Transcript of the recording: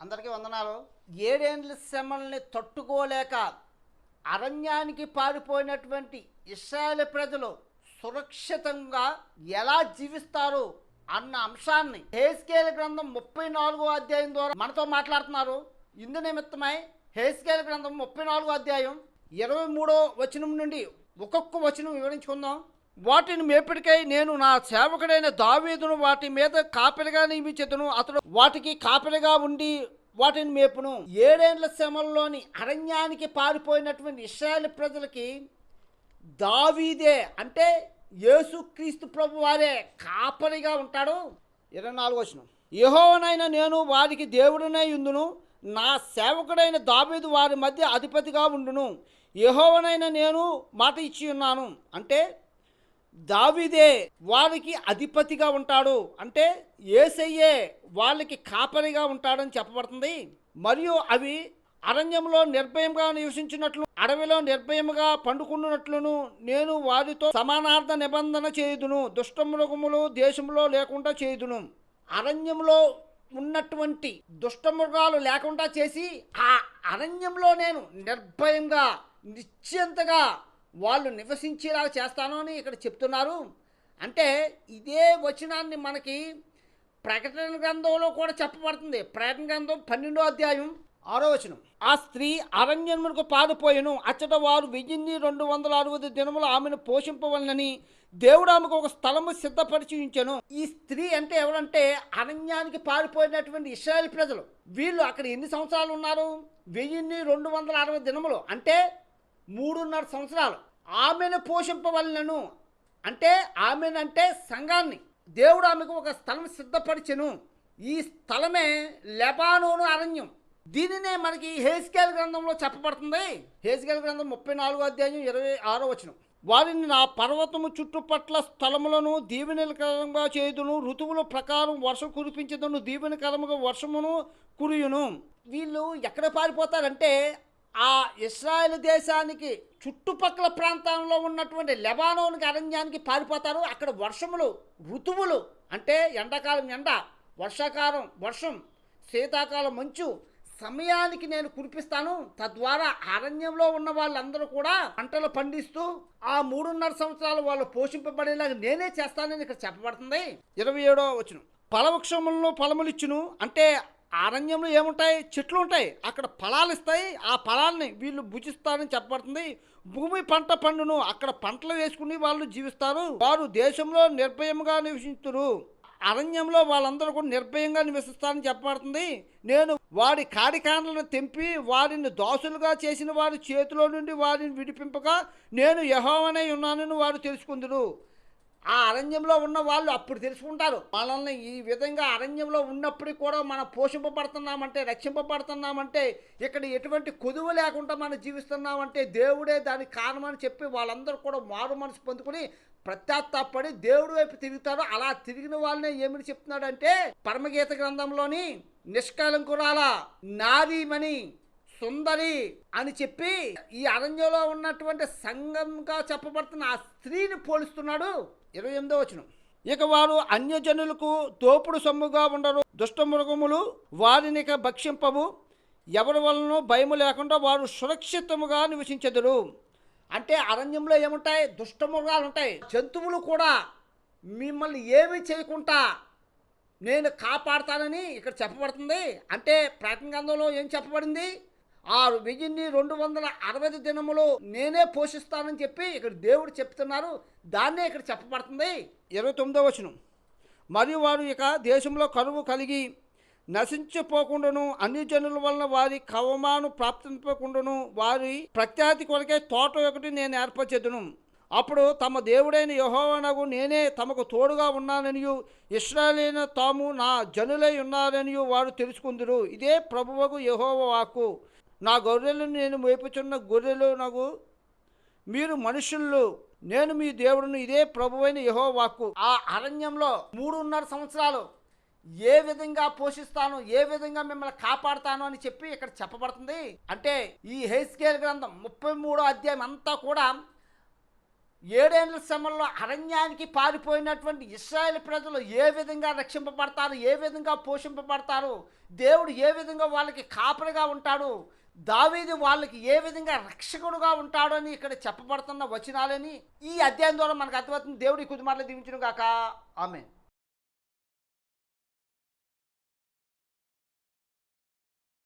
అందరికీ వందనాలు. ఏడేండ్ల శ్రమల్ని తట్టుకోలేక అరణ్యానికి పారిపోయినటువంటి ఇస్రాయల్ ప్రజలు సురక్షితంగా ఎలా జీవిస్తారు అన్న అంశాన్ని హేస్కేల్ గ్రంథం ముప్పై నాలుగో అధ్యాయం ద్వారా మనతో మాట్లాడుతున్నారు. ఇందు నిమిత్తమై హేస్కేల్ గ్రంథం ముప్పై నాలుగో అధ్యాయం ఇరవై మూడో వచనం నుండి ఒక్కొక్క వచనం వివరించుకుందాం. వాటిని మేపిడికై నేను నా సేవకుడైన దావీదును వాటి మీద కాపలిగా నియమించదును. అతడు వాటికి కాపలిగా ఉండి వాటిని మేపును. ఏడేండ్ల శ్రమల్లోని అరణ్యానికి పారిపోయినటువంటి ఇస్రాయల్ ప్రజలకి దావీదే అంటే యేసుక్రీస్తు ప్రభు వారే కాపరిగా ఉంటాడు. ఇరవై నాలుగు వచ్చిన యహోవనైనా నేను వారికి దేవుడినై ఉందును నా సేవకుడైన దావీదు వారి మధ్య అధిపతిగా ఉండును. యహోవనైనా నేను మాట ఇచ్చి ఉన్నాను. అంటే దావిదే వారికి అధిపతిగా ఉంటాడు. అంటే ఏసయ్యే వాళ్ళకి కాపరిగా ఉంటాడని చెప్పబడుతుంది. మరియు అవి అరణ్యంలో నిర్భయంగా నివసించినట్లు అడవిలో నిర్భయముగా పండుకున్నట్లును నేను వారితో సమానార్థ నిబంధన చేయుదును. దుష్టమృగములు దేశంలో లేకుండా చేయుదును. అరణ్యంలో ఉన్నటువంటి దుష్టమృగాలు లేకుండా చేసి ఆ అరణ్యంలో నేను నిర్భయంగా నిశ్చింతగా వాళ్ళు నివసించేలా చేస్తాను అని ఇక్కడ చెప్తున్నారు. అంటే ఇదే వచనాన్ని మనకి ప్రకటన గ్రంథంలో కూడా చెప్పబడుతుంది. ప్రకటన గ్రంథం పన్నెండో అధ్యాయం ఆరో వచనం. ఆ స్త్రీ అరణ్యమునకు పారిపోయాను. అచ్చట వారు వెయ్యిన్ని రెండు వందల అరవై దినములు ఆమెను పోషింపవలనని దేవుడు ఆమెకు ఒక స్థలము సిద్ధపరిచి ఉంచాను ఈ స్త్రీ అంటే ఎవరంటే అరణ్యానికి పారిపోయినటువంటి ఇస్రాయల్ ప్రజలు. వీళ్ళు అక్కడ ఎన్ని సంవత్సరాలు ఉన్నారు? వెయ్యిన్ని రెండు వందల అరవై దినములు. అంటే మూడున్నర సంవత్సరాలు. ఆమెను పోషింపవలనను అంటే ఆమెనంటే సంఘాన్ని. దేవుడు ఆమెకు ఒక స్థలం సిద్ధపరిచెను. ఈ స్థలమే లెబానోను అరణ్యం. దీనినే మనకి హేస్కేల్ గ్రంథంలో చెప్పబడుతుంది. హేస్కేల్ గ్రంథం ముప్పై నాలుగో అధ్యాయం ఇరవై ఆరో వచనం. వారిని నా పర్వతము చుట్టుపట్ల స్థలములను దీవెనకరంగా చేయుదును. ఋతువుల ప్రకారం వర్షం కురిపించదును. దీవెనకరముగా వర్షమును కురియును. వీళ్ళు ఎక్కడ పారిపోతారంటే ఆ ఇస్రాయేల్ దేశానికి చుట్టుపక్కల ప్రాంతంలో ఉన్నటువంటి లెబానోన్కి అరణ్యానికి పారిపోతారు. అక్కడ వర్షములు ఋతువులు అంటే ఎండాకాలం ఎండ వర్షాకాలం వర్షం శీతాకాలం మంచు సమయానికి నేను కురిపిస్తాను. తద్వారా అరణ్యంలో ఉన్న వాళ్ళందరూ కూడా పంటలు పండిస్తూ ఆ మూడున్నర సంవత్సరాలు వాళ్ళు పోషింపబడేలాగా నేనే చేస్తానని ఇక్కడ చెప్పబడుతుంది. ఇరవై ఏడో వచ్చును ఫలవృక్షములను ఫలములిచ్చును అంటే అరణ్యంలో ఏముంటాయి? చెట్లు ఉంటాయి. అక్కడ ఫలాలు ఇస్తాయి. ఆ ఫలాల్ని వీళ్ళు భుజిస్తారని చెప్పబడుతుంది. భూమి పంట పండును అక్కడ పంటలు వేసుకుని వాళ్ళు జీవిస్తారు. వారు దేశంలో నిర్భయంగా నివసించురు అరణ్యంలో వాళ్ళందరూ కూడా నిర్భయంగా నివసిస్తారని చెప్పబడుతుంది. నేను వారి కాడికాండలను తెంపి వారిని దోషులుగా చేసిన వారి చేతిలో నుండి వారిని విడిపింపగా నేను యహోవనై ఉన్నానని వారు తెలుసుకుందరు. ఆ అరణ్యంలో ఉన్న వాళ్ళు అప్పుడు తెలుసుకుంటారు. మనల్ని ఈ విధంగా అరణ్యంలో ఉన్నప్పటికీ కూడా మనం పోషింపబడుతున్నామంటే రక్షింపబడుతున్నామంటే ఇక్కడ ఎటువంటి కొదువు లేకుండా మనం జీవిస్తున్నామంటే దేవుడే దానికి కారణమని చెప్పి వాళ్ళందరూ కూడా మారు మనసు పొందుకుని ప్రత్యాత్తాపడి దేవుడి వైపు తిరుగుతారు. అలా తిరిగిన వాళ్ళనే ఏమని చెప్తున్నాడంటే పరమగీత గ్రంథంలోని నిష్కాలంకురాల నారీమణి సుందరి అని చెప్పి ఈ అరణ్యంలో ఉన్నటువంటి సంఘంగా చెప్పబడుతున్న ఆ స్త్రీని పోలుస్తున్నాడు. ఇరవై ఎనిమిదో వచనం. ఇక వారు అన్యజనులకు తోపుడు సొమ్ముగా ఉండరు దుష్టమృగములు వారిని ఇక భక్షింపవు. ఎవరి వలన భయము లేకుండా వారు సురక్షితముగా నివసించెదరు. అంటే అరణ్యంలో ఏముంటాయి? దుష్టమృగాలు ఉంటాయి. జంతువులు కూడా మిమ్మల్ని ఏమీ చేయకుండా నేను కాపాడతానని ఇక్కడ చెప్పబడుతుంది. అంటే ప్రకటన గ్రంథంలో ఏం చెప్పబడింది? ఆ వెయ్యిన్ని రెండు వందల అరవై దినములు నేనే పోషిస్తానని చెప్పి ఇక్కడ దేవుడు చెప్తున్నారు. దాన్నే ఇక్కడ చెప్పబడుతుంది. ఇరవై తొమ్మిదో వచనం. మరియు వారు ఇక దేశంలో కరువు కలిగి నశించిపోకుండాను అన్ని జనుల వలన వారి కవమాను ప్రాప్తింపకుండాను వారి ప్రఖ్యాతి కొరకే తోట ఒకటి నేను ఏర్పరచెదును. అప్పుడు తమ దేవుడైన యహోవనగు నేనే తమకు తోడుగా ఉన్నాననియు ఇస్రాయలైన తాము నా జనులై ఉన్నారనియు వారు తెలుసుకుందరు. ఇదే ప్రభువకు యహోవ వాక్కు. నా గొర్రెలను నేను మేపుచున్న గొర్రెలు నాకు మీరు మనుషులు నేను మీ దేవుడును ఇదే ప్రభువైన యహో వాక్కు ఆ అరణ్యంలో మూడున్నర సంవత్సరాలు ఏ విధంగా పోషిస్తాను ఏ విధంగా మిమ్మల్ని కాపాడుతాను అని చెప్పి ఇక్కడ చెప్పబడుతుంది. అంటే ఈ హెస్కేల్ గ్రంథం ముప్పై మూడో అధ్యాయం అంతా కూడా ఏడేళ్ళ శ్రమల్లో అరణ్యానికి పారిపోయినటువంటి ఇస్రాయేల్ ప్రజలు ఏ విధంగా రక్షింపబడతారు ఏ విధంగా పోషింపబడతారు దేవుడు ఏ విధంగా వాళ్ళకి కాపరిగా ఉంటాడు దావీది వాళ్ళకి ఏ విధంగా రక్షకుడుగా ఉంటాడని ఇక్కడ చెప్పబడుతున్న వచనాలని ఈ అధ్యాయం ద్వారా మనకు అర్థమవుతుంది. దేవుడి కుదుమార్లు దీవించును గాక ఆమె